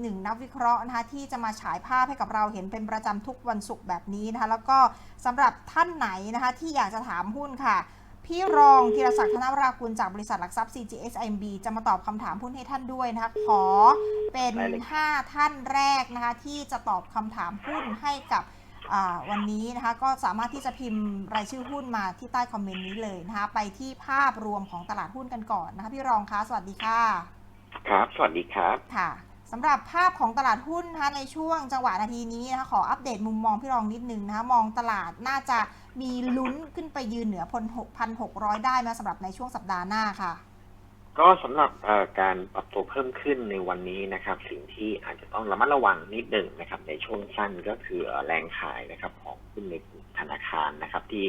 หนึ่งนักวิเคราะห์นะคะที่จะมาฉายภาพให้กับเราเห็นเป็นประจำทุกวันศุกร์แบบนี้นะคะแล้วก็สำหรับท่านไหนนะคะที่อยากจะถามหุ้นค่ะพี่รองธีรศักดิ์ธนวรากุลจากบริษัทหลักทรัพย์ CGSIMB จะมาตอบคำถามหุ้นให้ท่านด้วยนะคะขอเป็นได้เลย5ท่านแรกนะคะที่จะตอบคำถามหุ้นให้กับอ่าวันนี้นะคะก็สามารถที่จะพิมพ์รายชื่อหุ้นมาที่ใต้คอมเมนต์นี้เลยนะคะไปที่ภาพรวมของตลาดหุ้นกันก่อนนะคะพี่รองคะสวัสดีค่ะ ครับ สวัสดีครับค่ะ สำหรับภาพของตลาดหุ้นนะคะในช่วงจังหวะนาทีนี้นะคะขออัปเดตมุมมองพี่รองนิดนึงนะคะมองตลาดน่าจะมีลุ้นขึ้นไปยืนเหนือพนพันหกร้อยได้ไหมสำหรับในช่วงสัปดาห์หน้าค่ะ ก็สำหรับการปรับตัวเพิ่มขึ้นในวันนี้นะครับ สิ่งที่อาจจะต้องระมัดระวังนิดหนึ่งนะครับ ในช่วงสั้นก็คือแรงขายนะครับ ของหุ้นในธนาคารนะครับ ที่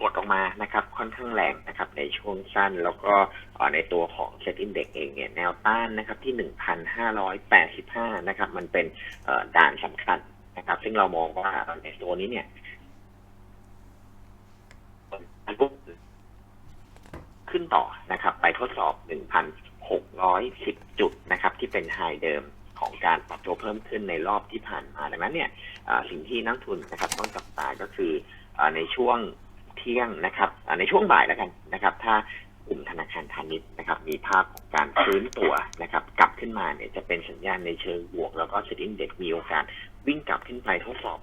กดออกมานะครับค่อนข้างแรงนะครับในช่วงสั้นแล้วก็ในตัวของเซ็ตอินเด็กเองเนี่ยแนวต้านนะครับที่ 1,585 นะครับ มันเป็นด่านสำคัญนะครับ ซึ่งเรามองว่าในตัวนี้เนี่ยขึ้นต่อนะครับ ไปทดสอบ 1,610 จุดนะครับ ที่เป็นไฮเดิมของการปรับตัวเพิ่มขึ้นในรอบที่ผ่านมาดังนั้นเนี่ยสิ่งที่นักทุนนะครับต้องจับตาก็คือในช่วง เที่ยงนะครับอ่าในช่วงบ่ายแล้วกันนะครับ ถ้ากลุ่มธนาคารพาณิชย์นะครับ มีภาพของการฟื้นตัวนะครับ กลับขึ้นมาเนี่ยจะเป็นสัญญาณในเชิงบวก แล้วก็เซ็นดิ้งเด็กมีโอกาสวิ่งกลับขึ้นไปทดสอบ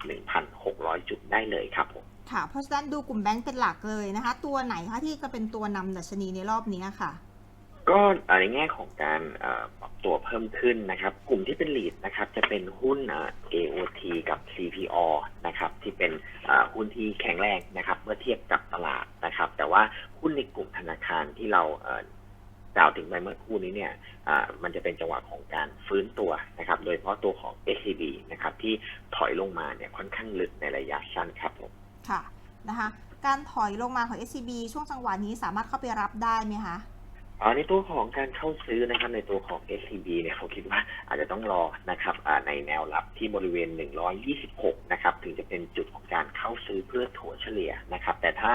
1,600 จุดได้เลยครับผมค่ะ เพราะฉะนั้นดูกลุ่มแบงก์เป็นหลักเลยนะคะ ตัวไหนคะที่จะเป็นตัวนำดัชนีในรอบนี้ค่ะ ก็เอ่อในแง่ของการเอ่อปรับ ตัวเพิ่มขึ้นนะครับ กลุ่มที่เป็น lead นะครับ จะเป็นหุ้น AOT กับ CPO นะครับ ที่เป็นหุ้นที่แข็งแรงนะครับ เมื่อเทียบกับตลาดนะครับ แต่ว่าหุ้นในกลุ่มธนาคารที่เราเกล่าวถึงไปเมื่อคู่นี้เนี่ยมันจะเป็นจังหวะของการฟื้นตัวนะครับ โดยเฉพาะตัวของ SCB นะครับ ที่ถอยลงมาเนี่ยค่อนข้างลึกในระยะสั้นครับผมค่ะนะคะ การถอยลงมาของ SCB ช่วงจังหวะนี้สามารถเข้าไปรับได้ไหมคะ ในตัวของการเข้าซื้อนะครับในตัวของ SCB เนี่ยเขาคิดว่าอาจจะต้องรอนะครับในแนวรับที่บริเวณ 126 นะครับ ถึงจะเป็นจุดของการเข้าซื้อเพื่อถัวเฉลี่ยนะครับ แต่ถ้า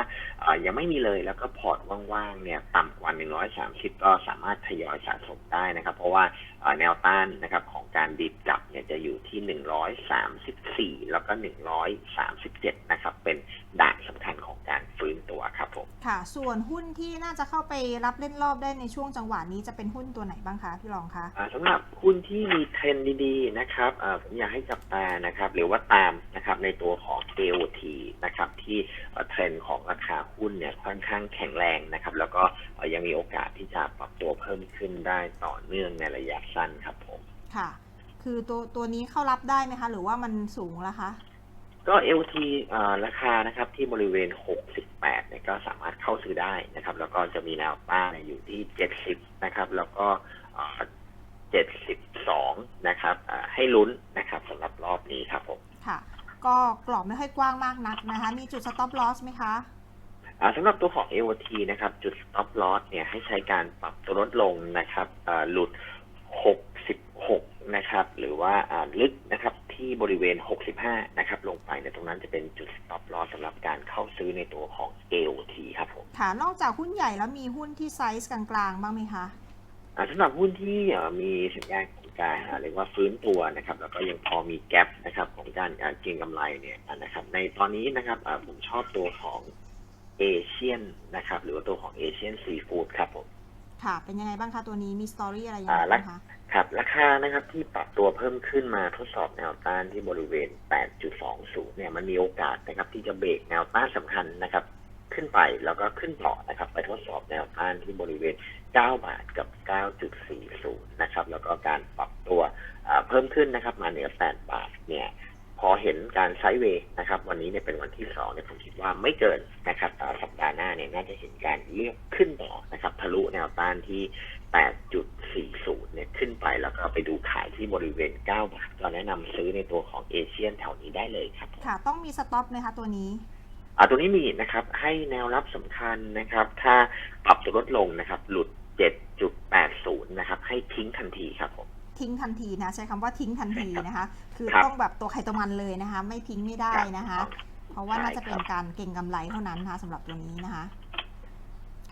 ยังไม่มีเลยแล้วก็พอร์ตว่างๆเนี่ยต่ำกว่า 130 ก็สามารถทยอยสะสมได้นะครับ เพราะว่าอ่าแนวต้านนะครับของการดีดกลับเนี่ยจะอยู่ที่ 134 แล้วก็ 137 นะครับ เป็นด่านสำคัญของการฟื้นตัวครับผมค่ะ ส่วนหุ้นที่น่าจะเข้าไปรับเล่นรอบได้ในช่วงจังหวะนี้จะเป็นหุ้นตัวไหนบ้างคะพี่รองคะอ่าสำหรับหุ้นที่มีเทรนด์ดีๆนะครับอ่าผมอยากให้จับตานะครับ หรือว่าตามนะครับในตัวของ AOT นะครับที่เอ่อเทรนด์ของราคาหุ้นเนี่ยค่อนข้างแข็งแรงนะครับ แล้วก็เอ่อยังมีโอกาสที่จะปรับตัวเพิ่มขึ้นได้ต่อเนื่องในระยะสั้นครับผมค่ะ คือตัวตัวนี้เข้ารับได้ไหมคะ หรือว่ามันสูงแล้วคะก็ LT อ่าราคานะครับที่บริเวณ 68เนี่ยก็สามารถเข้าซื้อได้นะครับ แล้วก็จะมีแนวต้านเนี่ยอยู่ที่ 70 นะครับ แล้วก็อ่า72 นะครับอ่าให้ลุ้นนะครับสำหรับรอบนี้ครับผมค่ะ ก็กรอบไม่ค่อยกว้างมากนักนะคะ มีจุด stop loss ไหมคะอ่าสำหรับตัวของ AOT นะครับ จุด stop loss เนี่ยให้ใช้การปรับตัวลดลงนะครับอ่าหลุด 66 นะครับ หรือว่าอ่าลึกนะครับ ที่บริเวณ 65 นะครับ ลงไปในยตรงนั้นจะเป็นจุด stop loss สำหรับการเข้าซื้อในตัวของ AOT ครับผมค่ะนอกจากหุ้นใหญ่แล้วมีหุ้นที่ไซส์กลางๆ บ้างไหมคะอ่าสำหรับหุ้นที่เอ่อมีสัญญาณของการอ่าเรียกว่าฟื้นตัวนะครับ แล้วก็ยังพอมีแกลบนะครับของการอ่าเก็งกำไรเนี่ยนะครับ ในตอนนี้นะครับอ่าผมชอบตัวของเอเชียนนะครับ หรือว่าตัวของเอเชียนซีฟู้ดครับผม ค่ะ เป็นยังไงบ้างคะตัวนี้มีสตอรี่อะไรยังอ่าไงบ้างคะครับราคานะครับที่ปรับตัวเพิ่มขึ้นมาทดสอบแนวต้านที่บริเวณ 8.20 เนี่ยมันมีโอกาสนะครับ ที่จะเบรกแนวต้านสำคัญนะครับ ขึ้นไปแล้วก็ขึ้นต่อนะครับ ไปทดสอบแนวต้านที่บริเวณ 9 บาทกับ 9.40 นะครับ แล้วก็การปรับตัวเพิ่มขึ้นนะครับมาเหนือ 8 บาทเนี่ย อเห็นการไซด์เวย์นะครับ วันนี้เนี่ยเป็นวันที่สองเนี่ยผมคิดว่าไม่เกินนะครับแต่สัปดาห์หน้าเนี่ยน่าจะเห็นการเลือกขึ้นต่อนะครับ ทะลุแนวต้านที่ 8.40 เนี่ยขึ้นไปแล้วก็ไปดูขายที่บริเวณ 9 บาทก็แนะนำซื้อในตัวของเอเชียนแถวนี้ได้เลยครับ ค่ะ ต้องมีสต็อปไหมคะตัวนี้อ่าตัวนี้มีนะครับให้แนวรับสำคัญนะครับ ถ้าปรับตัวลดลงนะครับ หลุด 7.80 นะครับ ให้ทิ้งทันทีครับผม ทิ้งทันทีนะใช้คำว่าทิ้งทันทีนะคะ คือครับต้องแบบตัวใครตัวมันเลยนะคะ ไม่ทิ้งไม่ได้นะคะ เพราะว่าใช่น่าจะเป็นครับการเก็งกำไรเท่านั้นนะคะสำหรับตัวนี้นะคะ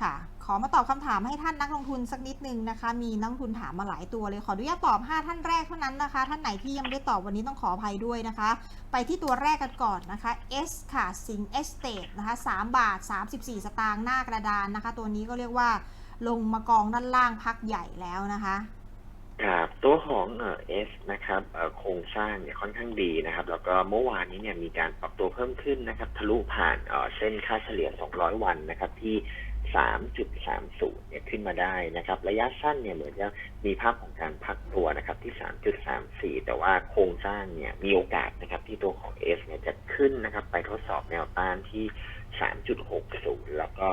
ค่ะ ขอมาตอบคำถามให้ท่านนักลงทุนสักนิดนึงนะคะ มีนักลงทุนถามมาหลายตัวเลยขออนุญาตตอบ 5 ท่านแรกเท่านั้นนะคะ ท่านไหนที่ยังไม่ได้ตอบวันนี้ต้องขออภัยด้วยนะคะ ไปที่ตัวแรกกันก่อนนะคะ S ค่ะสิงเอสเตทนะคะ3บาท 34 สตางค์หน้ากระดานนะคะ ตัวนี้ก็เรียกว่าลงมากองด้านล่างพักใหญ่แล้วนะคะ ครับตัวของเอ่อสนะครับเอ่อโครงสร้างเนี่ยค่อนข้างดีนะครับ แล้วก็เมื่อวานนี้เนี่ยมีการปรับตัวเพิ่มขึ้นนะครับ ทะลุผ่านเอ่อเส้นค่าเฉลี่ย 200 วันนะครับที่ 3.30 เนี่ยขึ้นมาได้นะครับ ระยะสั้นเนี่ยเหมือนจะมีภาพของการพักตัวนะครับที่ 3.34 แต่ว่าโครงสร้างเนี่ยมีโอกาสนะครับที่ตัวของ S เนี่ยจะขึ้นนะครับ ไปทดสอบแนวต้านที่ 3.60 แล้วก็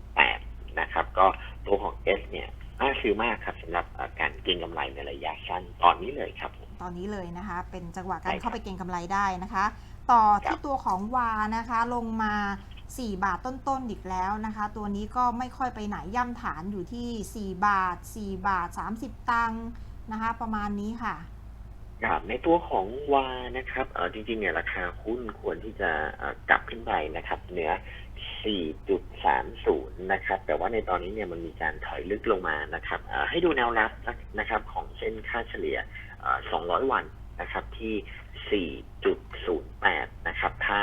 3.8 นะครับ ก็ตัวของ S เนี่ย น่าซื้อมากครับสำหรับเอ่อการเก็งกำไรในระยะสั้นตอนนี้เลยครับผมตอนนี้เลยนะคะ เป็นจังหวะการใช่ครับเข้าไปเก็งกำไรได้นะคะ ต่อครัที่บตัวของวานะคะ ลงมา 4 บาทต้นๆอีกแล้วนะคะ ตัวนี้ก็ไม่ค่อยไปไหนย่ำฐานอยู่ที่ 4 บาท 4 บาท 30 ตังค์นะคะ ประมาณนี้ค่ะครับในตัวของวานะครับเออจริงๆเนี่ยราคาหุ้นควรที่จะเอ่อกลับขึ้นไปนะครับเหนือ 4.30 นะครับ แต่ว่าในตอนนี้เนี่ยมันมีการถอยลึกลงมานะครับให้ดูแนวรับนะครับของเส้นค่าเฉลี่ย 200 วันนะครับที่ 4.08 นะครับ ถ้า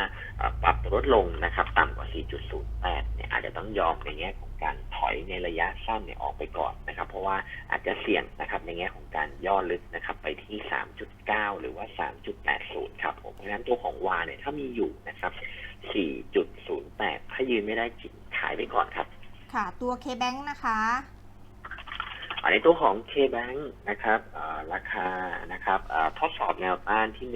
ปรับลดลงนะครับ ต่ำกว่า 4.08 เนี่ยอาจจะต้องยอมในแง่ของการถอยในระยะสั้นเนี่ยออกไปก่อนนะครับ เพราะว่าอาจจะเสี่ยงนะครับในแง่ของการย่อลึกนะครับไปที่ 3.9 หรือว่า 3.80 ครับผมเพราะฉะนั้นตัวของวาเนี่ยถ้ามีอยู่นะครับ 4.08 ถ้ายืนไม่ได้จิขายไปก่อนครับ ค่ะตัว K-Bank นะคะ ในตัวของ K-Bank นะครับราคานะครับทดสอบแนวต้านที่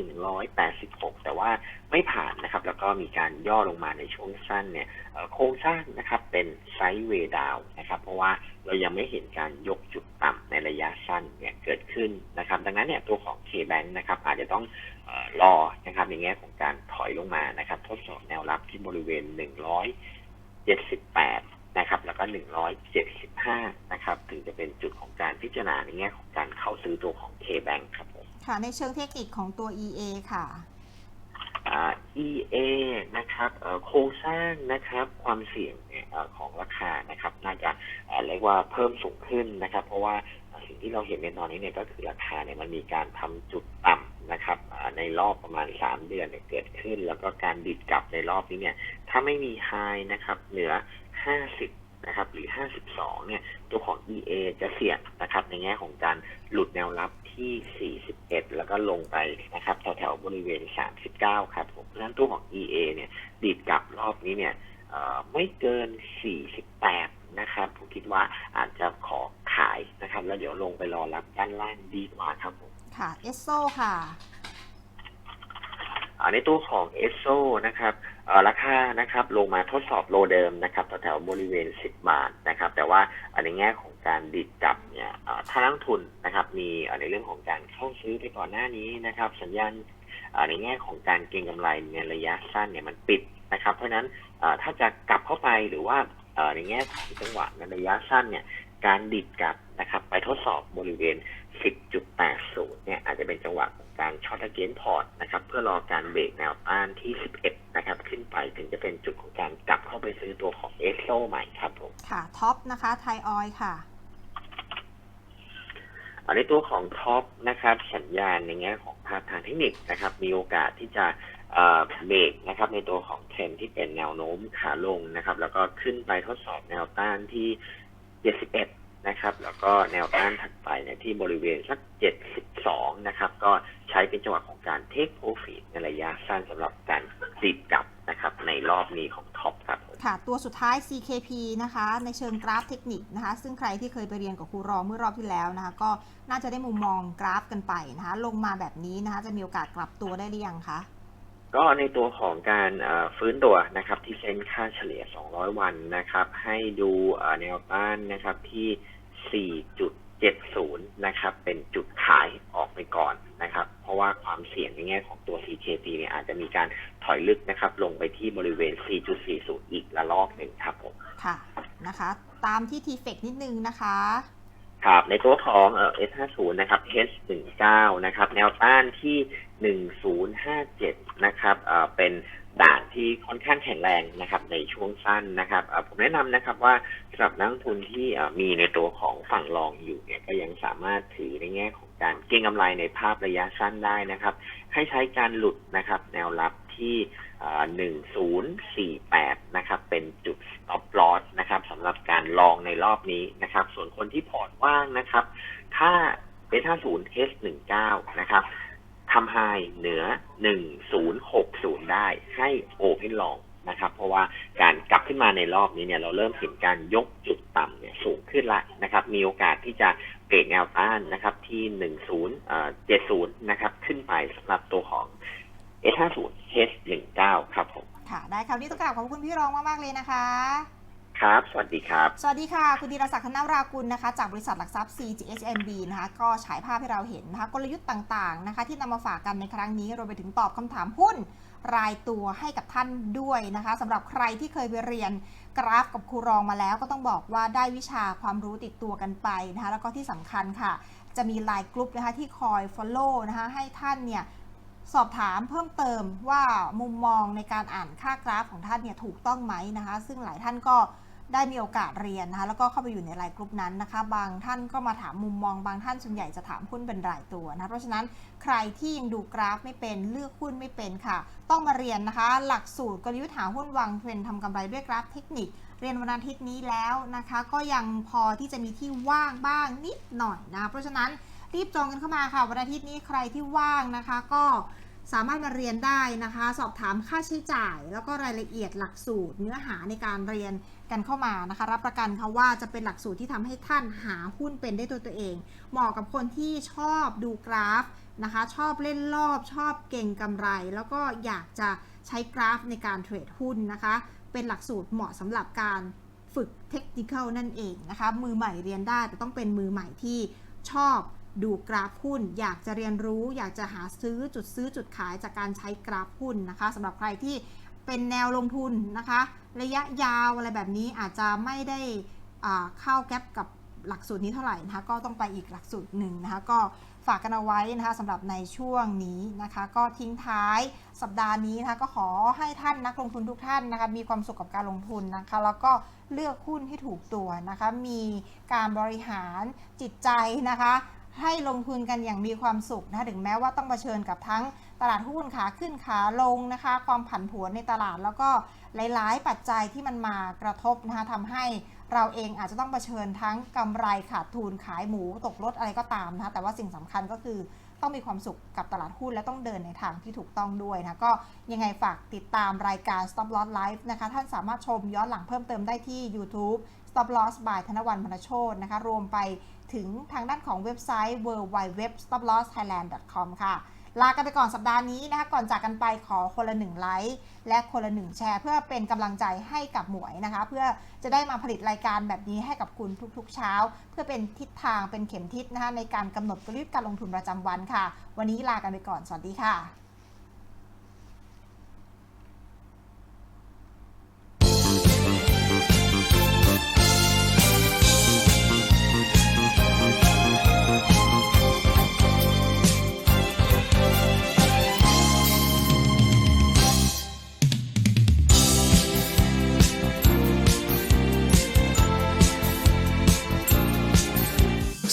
186 แต่ว่าไม่ผ่านนะครับ แล้วก็มีการย่อลงมาในช่วงสั้นเนี่ยโครงสร้างนะครับเป็นไซด์เวย์ดาวนะครับ เพราะว่าเรายังไม่เห็นการยกจุดต่ำในระยะสั้นเนี่ยเกิดขึ้นนะครับ ดังนั้นเนี่ยตัวของ K-Bank นะครับ อาจจะต้องอรอนะครับในแง่ของการถอยลงมานะครับ ทดสอบแนวรับที่บริเวณ 178 นะครับ แล้วก็175นะครับ ถึงจะเป็นจุดของการพิจารณาในแง่ของการเข้าซื้อตัวของ K-Bank ครับผมค่ะ ในเชิงเทคนิคของตัว EA ค่ะอ่า EA นะครับเอ่อโครงสร้างนะครับความเสี่ยงเนี่ยเอ่อของราคานะครับ น่าจะเอ่อเรียกว่าเพิ่มสูงขึ้นนะครับ เพราะว่าสิ่งที่เราเห็นในตอนนี้เนี่ยก็คือราคาเนี่ยมันมีการทำจุดต่ำ นะครับในรอบประมาณ 3 เดือนเนี่ยเกิดขึ้น แล้วก็การดิดกลับในรอบนี้เนี่ย ถ้าไม่มีไฮนะครับ เหนือ 50 นะครับ หรือ 52 เนี่ย ตัวของ EA จะเสี่ยงนะครับ ในแง่ของการหลุดแนวรับที่ 41 แล้วก็ลงไปนะครับแถวๆบริเวณ 39 ครับผมเพราะฉะนั้นตัวของ EA เนี่ยดีดกลับรอบนี้เนี่ยไม่เกิน 48 นะครับผมคิดว่าอาจจะขอขายนะครับ แล้วเดี๋ยวลงไปรอรับด้านล่างดีกว่าครับผมค่ะ e s o ค่ะอ่าในตัวของเอสโซนะครับเอ่อราคานะครับลงมาทดสอบโลเดิมนะครับแถวๆบริเวณ 10 บาทนะครับ แต่ว่าในแง่ของการดิดกลับเนี่ยเอ่อถ้านักลงทุนนะครับ มีเอ่อในเรื่องของการเข้าซื้อไปก่อนหน้านี้นะครับ สัญญาณเอ่อในแง่ของการเก็งกำไรในระยะสั้นเนี่ยมันปิดนะครับ เพราะฉะนั้นเอ่อถ้าจะกลับเข้าไปหรือว่าเอ่อ ในแง่ของจังหวะในระยะสั้นเนี่ยการดิดกลับนะครับ ไปทดสอบบริเวณ 10.80 เนี่ยอาจจะเป็นจังหวะของการช็อตเกนพอร์ตนะครับ เพื่อรอการเบรกแนวต้านที่ 11 นะครับ ขึ้นไปถึงจะเป็นจุดของการกลับเข้าไปซื้อตัวของเอสโซใหม่ครับผม ค่ะ ท็อปนะคะไทยออยค่ะอันในตัวของท็อปนะครับ สัญญาณในแง่ของภาพทางเทคนิคนะครับ มีโอกาสที่จะ เบรกนะครับ ในตัวของเทรนที่เป็นแนวโน้มขาลงนะครับ แล้วก็ขึ้นไปทดสอบแนวต้านที่ 71 นะครับ แล้วก็แนวต้านถัดไปเนี่ยที่บริเวณสัก 72 นะครับ ก็ใช้เป็นจังหวะของการเทคโปรฟิตในระยะสั้นสำหรับการติดกลับนะครับ ในรอบนี้ของท็อปครับค่ะ ตัวสุดท้าย CKP นะคะ ในเชิงกราฟเทคนิคนะคะ ซึ่งใครที่เคยไปเรียนกับครูรอเมื่อรอบที่แล้วนะคะ ก็น่าจะได้มุมมองกราฟกันไปนะคะ ลงมาแบบนี้นะคะ จะมีโอกาสกลับตัวได้หรือยังคะ ก็ในตัวของการเอ่อฟื้นตัวนะครับ ที่เส้นค่าเฉลี่ย 200 วันนะครับ ให้ดูเอ่อแนวต้านนะครับที่ 4.70 นะครับ เป็นจุดขายออกไปก่อนนะครับ เพราะว่าความเสี่ยงในแง่ของตัว CKP เนี่ยอาจจะมีการถอยลึกนะครับ ลงไปที่บริเวณ 4.40 อีกระลอกหนึ่งครับผม ค่ะนะคะ ตามที่ t f e c นิดนึงนะคะครับในตัวของเอ่อ S50 นะครับ H19 นะครับ แนวต้านที่ 1057 นะครับเอ่อเป็นด่านที่ค่อนข้างแข็งแรงนะครับ ในช่วงสั้นนะครับเอ่อผมแนะนำนะครับว่าสำหรับนักลงทุนที่มีในตัวของฝั่งรองอยู่เนี่ยก็ยังสามารถถือในแง่ของการเก็งกำไรในภาพระยะสั้นได้นะครับ ให้ใช้การหลุดนะครับแนวรับที่หนึ่งศูนย์สี่แปดนะครับ เป็นจุด stop loss นะครับสำหรับการลองในรอบนี้นะครับ ส่วนคนที่พอร์ตว่างนะครับ ถ้าเบต้าศูนย์ H หนึ่งเก้านะครับ ทำไฮเหนือหนึ่งศูนย์หกศูนย์ได้ให้โอเพนลองนะครับ เพราะว่าการกลับขึ้นมาในรอบนี้เนี่ยเราเริ่มเห็นการยกจุดต่ำเนี่ยสูงขึ้นละนะครับ มีโอกาสที่จะเบรกแนวต้านนะครับที่หนึ่งศูนย์เจ็ดศูนย์นะครับ ขึ้นไปสำหรับตัวของ S50 H19 ครับผม ค่ะ ได้ค่ะวันนี้ต้องกราบขอบคุณพี่รองมาก ๆ เลยนะคะ ครับ สวัสดีครับ สวัสดีค่ะ คุณธีรศักดิ์ธนรากุลนะคะ จากบริษัทหลักทรัพย์ CGHNB นะคะ ก็ฉายภาพให้เราเห็นนะคะ กลยุทธ์ต่างๆนะคะ ที่นำมาฝากกันในครั้งนี้รวมไปถึงตอบคำถามหุ้นรายตัวให้กับท่านด้วยนะคะสำหรับใครที่เคยไปเรียนกราฟกับครูรองมาแล้ว ก็ต้องบอกว่าได้วิชาความรู้ติดตัวกันไปนะคะ แล้วก็ที่สำคัญค่ะ จะมีไลน์กลุ่มนะคะที่คอย Follow นะคะ ให้ท่านเนี่ยสอบถามเพิ่มเติมว่ามุมมองในการอ่านค่ากราฟของท่านเนี่ยถูกต้องไหมนะคะ ซึ่งหลายท่านก็ ได้มีโอกาสเรียนนะคะแล้วก็เข้าไปอยู่ในไลน์กลุ่มนั้นนะคะ บางท่านก็มาถามมุมมอง บางท่านส่วนใหญ่จะถามหุ้นเป็นรายตัวนะเพราะฉะนั้นใครที่ยังดูกราฟไม่เป็นเลือกหุ้นไม่เป็นค่ะ ต้องมาเรียนนะคะ หลักสูตรกลยุทธ์หาหุ้นวางเทรนทำกำไรด้วยกราฟเทคนิคเรียนวันอาทิตย์นี้แล้วนะคะ ก็ยังพอที่จะมีที่ว่างบ้างนิดหน่อยนะ เพราะฉะนั้นรีบจองกันเข้ามาค่ะ วันอาทิตย์นี้ใครที่ว่างนะคะ ก็ สามารถมาเรียนได้นะคะ สอบถามค่าใช้จ่าย แล้วก็รายละเอียดหลักสูตร เนื้อหาในการเรียนกันเข้ามานะคะ รับประกันค่ะว่าจะเป็นหลักสูตรที่ทำให้ท่านหาหุ้นเป็นได้ตัวตัวเอง เหมาะกับคนที่ชอบดูกราฟนะคะ ชอบเล่นรอบชอบเก่งกำไร แล้วก็อยากจะใช้กราฟในการเทรดหุ้นนะคะ เป็นหลักสูตรเหมาะสำหรับการฝึกเทคนิคนั่นเองนะคะ มือใหม่เรียนได้แต่ต้องเป็นมือใหม่ที่ชอบ ดูกราฟหุ้น อยากจะเรียนรู้ อยากจะหาซื้อจุดซื้อจุดขายจากการใช้กราฟหุ้นนะคะสำหรับใครที่เป็นแนวลงทุนนะคะ ระยะยาวอะไรแบบนี้อาจจะไม่ได้เข้าแก๊ปกับหลักสูตรนี้เท่าไหร่นะคะก็ต้องไปอีกหลักสูตรหนึ่งนะคะก็ฝากกันเอาไว้นะคะสำหรับในช่วงนี้นะคะ ก็ทิ้งท้ายสัปดาห์นี้นะคะก็ขอให้ท่านนักลงทุนทุกท่านนะคะมีความสุขกับการลงทุนนะคะ แล้วก็เลือกหุ้นให้ถูกตัวนะคะ มีการบริหารจิตใจนะคะ ให้ลงทุนกันอย่างมีความสุขนะถึงแม้ว่าต้องเผชิญกับทั้งตลาดหุ้นขาขึ้นขาลงนะคะ ความผันผวนในตลาดแล้วก็หลาย ๆ ปัจจัยที่มันมากระทบนะคะทำให้เราเองอาจจะต้องเผชิญทั้งกำไรขาดทุนขายหมูตกรถอะไรก็ตามนะคะแต่ว่าสิ่งสำคัญก็คือต้องมีความสุขกับตลาดหุ้นและต้องเดินในทางที่ถูกต้องด้วยนะก็ยังไงฝากติดตามรายการ Stop Loss Live นะคะ ท่านสามารถชมย้อนหลังเพิ่มเติมได้ที่ YouTube Stop Loss by ธนวันพนโชตนะคะ รวมไป ถึงทางด้านของเว็บไซต์ w w w s t o p l o s s t h a i l a n d c o m ค่ะ ลากันไปก่อนสัปดาห์นี้นะคะ ก่อนจากกันไปขอคนละหนึ่งไลค์และคนละหนึ่งแชร์ เพื่อเป็นกำลังใจให้กับหมวยนะคะ เพื่อจะได้มาผลิตรายการแบบนี้ให้กับคุณทุกๆเช้า เพื่อเป็นทิศทางเป็นเข็มทิศนะคะในการกำหนดกลยุทธ์การลงทุนประจำวันค่ะ วันนี้ลากันไปก่อนสวัสดีค่ะ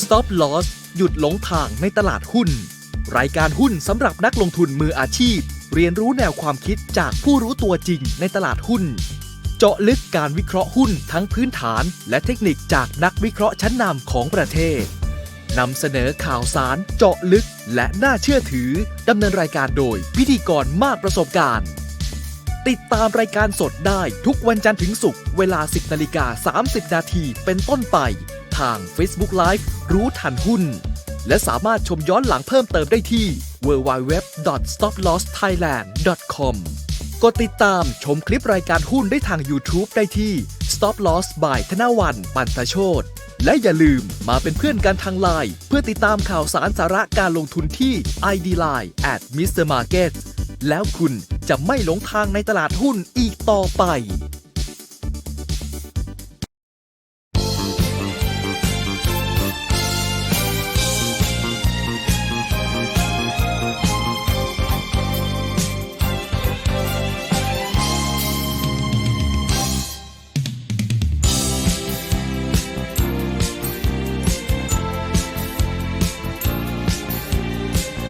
Stop Loss หยุดหลงทางในตลาดหุ้น รายการหุ้นสำหรับนักลงทุนมืออาชีพ เรียนรู้แนวความคิดจากผู้รู้ตัวจริงในตลาดหุ้น เจาะลึกการวิเคราะห์หุ้นทั้งพื้นฐาน และเทคนิคจากนักวิเคราะห์ชั้นนำของประเทศนำเสนอข่าวสารเจาะลึกและน่าเชื่อถือดำเนินรายการโดยพิธีกรมากประสบการณ์ ติดตามรายการสดได้ทุกวันจันทร์ถึงศุกร์เวลา 10นาฬิกา30 นาทีเป็นต้นไป ทาง Facebook Live รู้ทันหุ้น และสามารถชมย้อนหลังเพิ่มเติมได้ที่ www.stoplossthailand.com กดติดตามชมคลิปรายการหุ้นได้ทาง YouTube ได้ที่ Stop Loss by ธนวันปันตโชตและอย่าลืมมาเป็นเพื่อนกันทางไลน์เพื่อติดตามข่าวสารสาระการลงทุนที่ ID Line at Mr. Market แล้วคุณจะไม่หลงทางในตลาดหุ้นอีกต่อไป